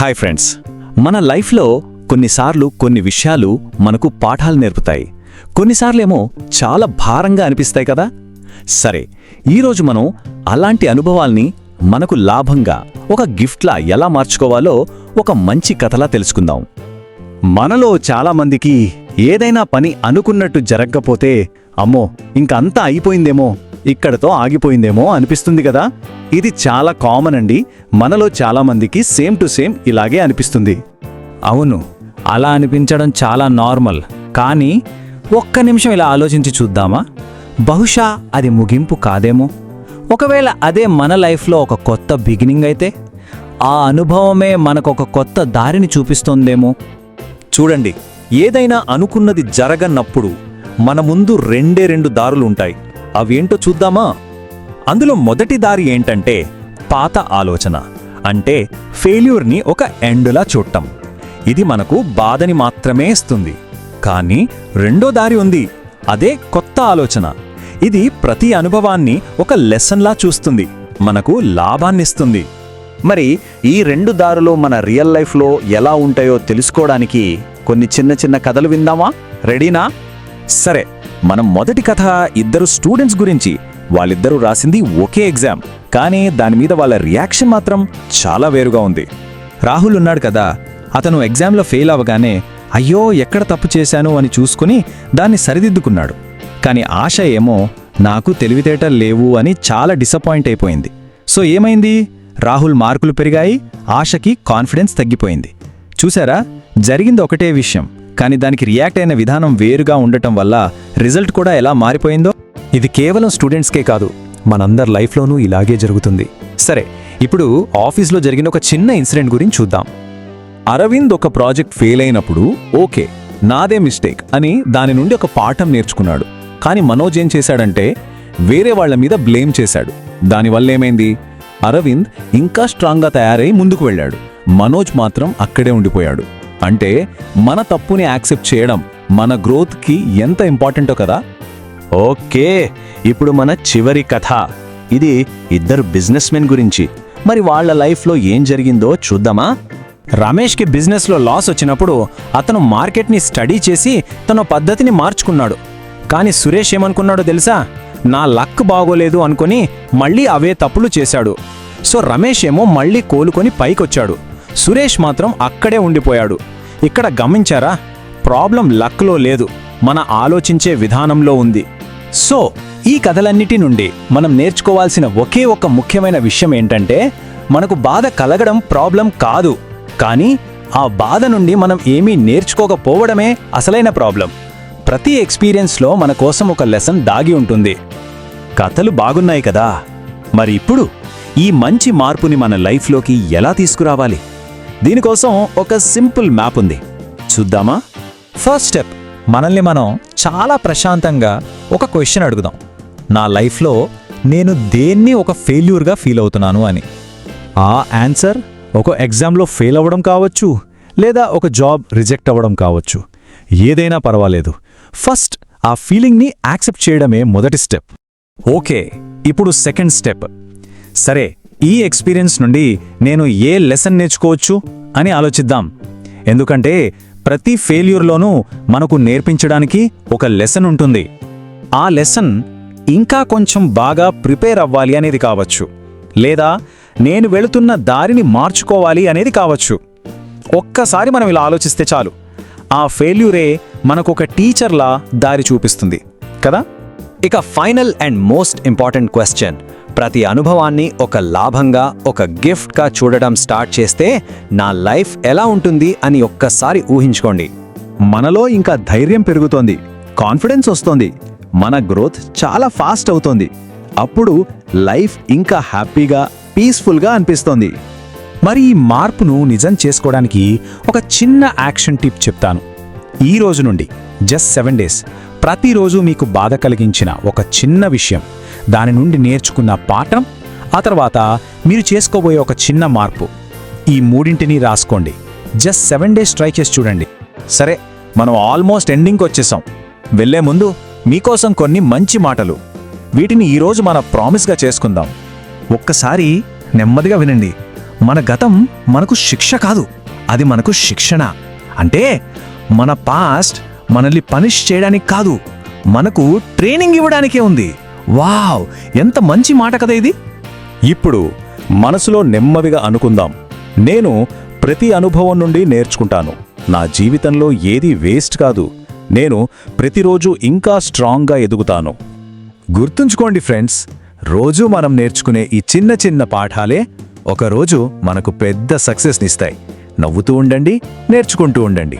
Hi friends. మన లైఫ్లో కొన్నిసార్లు కొన్ని విషయాలు మనకు పాఠాలు నేర్పుతాయి. కొన్నిసార్లేమో చాలా భారంగా అనిపిస్తాయి కదా? సరే ఈరోజు మనం అలాంటి అనుభవాల్ని మనకు లాభంగా ఒక గిఫ్ట్లా ఎలా మార్చుకోవాలో ఒక మంచి కథలా తెలుసుకుందాం. మనలో చాలామందికి ఏదైనా పని అనుకున్నట్టు జరగకపోతే అమ్మో ఇంకంతా అయిపోయిందేమో. ఇక్కడతో ఆగిపోయిందేమో అనిపిస్తుంది కదా? ఇది చాలా కామన్ అండి. మనలో చాలామందికి సేమ్ టు సేమ్ ఇలాగే అనిపిస్తుంది. అవును అలా అనిపించడం చాలా నార్మల్. కానీ ఒక్క నిమిషం ఇలా ఆలోచించి చూద్దామా? బహుశా అది ముగింపు కాదేమో. ఒకవేళ అదే మన లైఫ్లో ఒక కొత్త బిగినింగ్ అయితే ఆ అనుభవమే మనకొక కొత్త దారిని చూపిస్తోందేమో. చూడండి ఏదైనా అనుకున్నది జరగనప్పుడు మన ముందు రెండే రెండు దారులు ఉంటాయి. అవేంటో చూద్దామా? అందులో మొదటి దారి ఏంటంటే పాత ఆలోచన. అంటే ఫెయిల్యూర్ని ఒక ఎండులా చూడటం. ఇది మనకు బాధని మాత్రమే ఇస్తుంది. కానీ రెండో దారి ఉంది. అదే కొత్త ఆలోచన. ఇది ప్రతి అనుభవాన్ని ఒక లెసన్లా చూస్తుంది. మనకు లాభాన్నిస్తుంది మరి ఈ రెండు దారులు మన రియల్ లైఫ్లో ఎలా ఉంటాయో తెలుసుకోవడానికి కొన్ని చిన్న చిన్న కథలు విందామా? రెడీనా? సరే. మనం మొదటి కథ ఇద్దరు స్టూడెంట్స్ గురించి. వాళ్ళిద్దరూ రాసింది ఒకే ఎగ్జామ్. కానీ దాని మీద వాళ్ళ రియాక్షన్ మాత్రం చాలా వేరుగా ఉంది. రాహుల్ ఉన్నాడు కదా అతను ఎగ్జామ్లో ఫెయిల్ అవ్వగానే అయ్యో ఎక్కడ తప్పు చేశాను అని చూసుకుని దాన్ని సరిదిద్దుకున్నాడు. కానీ ఆశ ఏమో నాకు తెలివితేటలు లేవు అని చాలా డిసప్పాయింట్ అయిపోయింది. సో ఏమైంది? రాహుల్ మార్కులు పెరిగాయి ఆశకి కాన్ఫిడెన్స్ తగ్గిపోయింది. చూసారా? జరిగింది ఒకటే విషయం. కానీ దానికి రియాక్ట్ అయిన విధానం వేరుగా ఉండటం వల్ల రిజల్ట్ కూడా ఎలా మారిపోయిందో? ఇది కేవలం స్టూడెంట్స్కే కాదు మనందరి లైఫ్లోనూ ఇలాగే జరుగుతుంది. సరే ఇప్పుడు ఆఫీస్లో జరిగిన ఒక చిన్న ఇన్సిడెంట్ గురించి చూద్దాం. అరవింద్ ఒక ప్రాజెక్ట్ ఫెయిల్ అయినప్పుడు ఓకే నాదే మిస్టేక్ అని దాని నుండి ఒక పాఠం నేర్చుకున్నాడు. కానీ మనోజ్ ఏం చేశాడంటే వేరే వాళ్ళ మీద బ్లేమ్ చేశాడు. దానివల్ల ఏమైంది? అరవింద్ ఇంకా స్ట్రాంగ్గా తయారై ముందుకు వెళ్ళాడు. మనోజ్ మాత్రం అక్కడే ఉండిపోయాడు. అంటే మన తప్పుని యాక్సెప్ట్ చేయడం మన గ్రోత్కి ఎంత ఇంపార్టెంటో కదా? ఓకే ఇప్పుడు మన చివరి కథ. ఇది ఇద్దరు బిజినెస్ మెన్ గురించి. మరి వాళ్ళ లైఫ్లో ఏం జరిగిందో చూద్దామా? రమేష్కి బిజినెస్లో లాస్ వచ్చినప్పుడు అతను మార్కెట్ని స్టడీ చేసి తన పద్ధతిని మార్చుకున్నాడు. కానీ సురేష్ ఏమనుకున్నాడో తెలుసా? నా లక్ బాగోలేదు అనుకొని మళ్ళీ అవే తప్పులు చేశాడు. సో రమేష్ ఏమో మళ్ళీ కోలుకొని పైకొచ్చాడు. సురేష్ మాత్రం అక్కడే ఉండిపోయాడు. ఇక్కడ గమనించారా? ప్రాబ్లం లక్లో లేదు. మన ఆలోచించే విధానంలో ఉంది. సో ఈ కథలన్నిటి నుండి మనం నేర్చుకోవాల్సిన ఒకే ఒక ముఖ్యమైన విషయం ఏంటంటే మనకు బాధ కలగడం ప్రాబ్లం కాదు. కానీ ఆ బాధ నుండి మనం ఏమీ నేర్చుకోకపోవడమే అసలైన ప్రాబ్లం. ప్రతి ఎక్స్పీరియన్స్లో మన కోసం ఒక లెసన్ దాగి ఉంటుంది. కథలు బాగున్నాయి కదా? మరి ఇప్పుడు ఈ మంచి మార్పుని మన లైఫ్లోకి ఎలా తీసుకురావాలి? దీనికోసం ఒక సింపుల్ మ్యాప్ ఉంది. చూద్దామా? ఫస్ట్ స్టెప్ మనల్ని మనం చాలా ప్రశాంతంగా ఒక క్వశ్చన్ అడుగుదాం. నా లైఫ్లో నేను దేన్ని ఒక ఫెయిల్యూర్గా ఫీల్ అవుతున్నాను అని? ఆ ఆన్సర్ ఒక ఎగ్జామ్లో ఫెయిల్ అవ్వడం కావచ్చు లేదా ఒక జాబ్ రిజెక్ట్ అవ్వడం కావచ్చు. ఏదైనా పర్వాలేదు. ఫస్ట్ ఆ ఫీలింగ్ని యాక్సెప్ట్ చేయడమే మొదటి స్టెప్ ఓకే ఇప్పుడు సెకండ్ స్టెప్ సరే ఈ ఎక్స్పీరియన్స్ నుండి నేను ఏ లెసన్ నేర్చుకోవచ్చు అని ఆలోచిద్దాం. ఎందుకంటే ప్రతి ఫెయిల్యూర్లోనూ మనకు నేర్పించడానికి ఒక లెసన్ ఉంటుంది. ఆ లెసన్ ఇంకా కొంచెం బాగా ప్రిపేర్ అవ్వాలి అనేది కావచ్చు. లేదా నేను వెళుతున్న దారిని మార్చుకోవాలి అనేది కావచ్చు. ఒక్కసారి మనం ఇలా ఆలోచిస్తే చాలు. ఆ ఫెయిల్యూరే మనకొక టీచర్లా దారి చూపిస్తుంది. కదా? ఇక final and most important question. ప్రతి అనుభవాన్ని ఒక లాభంగా ఒక గిఫ్ట్గా చూడడం స్టార్ట్ చేస్తే నా లైఫ్ ఎలా ఉంటుంది అని ఒక్కసారి ఊహించుకోండి. మనలో ఇంకా ధైర్యం పెరుగుతోంది కాన్ఫిడెన్స్ వస్తోంది మన గ్రోత్ చాలా ఫాస్ట్ అవుతోంది అప్పుడు లైఫ్ ఇంకా హ్యాపీగా పీస్ఫుల్గా అనిపిస్తోంది. మరి ఈ మార్పును నిజం చేసుకోవడానికి ఒక చిన్న యాక్షన్ టిప్ చెప్తాను. ఈ రోజు నుండి జస్ట్ సెవెన్ డేస్ ప్రతిరోజు మీకు బాధ కలిగించిన ఒక చిన్న విషయం. దాని నుండి నేర్చుకున్న పాఠం ఆ తర్వాత మీరు చేసుకోబోయే ఒక చిన్న మార్పు. ఈ మూడింటిని రాసుకోండి. జస్ట్ సెవెన్ డేస్ ట్రై చేసి చూడండి. సరే మనం ఆల్మోస్ట్ ఎండింగ్కి వచ్చేసాం. వెళ్ళే ముందు మీకోసం కొన్ని మంచి మాటలు. వీటిని ఈరోజు మన ప్రామిస్గా చేసుకుందాం. ఒక్కసారి నెమ్మదిగా వినండి. మన గతం మనకు శిక్ష కాదు. అది మనకు శిక్షణ. అంటే మన పాస్ట్ మనల్ని పనిష్ చేయడానికి కాదు మనకు ట్రైనింగ్ ఇవ్వడానికే ఉంది. వావ్ ఎంత మంచి మాట కదా ఇది. ఇప్పుడు మనసులో నెమ్మదిగా అనుకుందాం. నేను ప్రతి అనుభవం నుండి నేర్చుకుంటాను. నా జీవితంలో ఏది వేస్ట్ కాదు. నేను ప్రతిరోజు ఇంకా స్ట్రాంగ్గా ఎదుగుతాను. గుర్తుంచుకోండి ఫ్రెండ్స్ రోజూ మనం నేర్చుకునే ఈ చిన్న చిన్న పాఠాలే ఒకరోజు మనకు పెద్ద సక్సెస్నిస్తాయి నవ్వుతూ ఉండండి నేర్చుకుంటూ ఉండండి.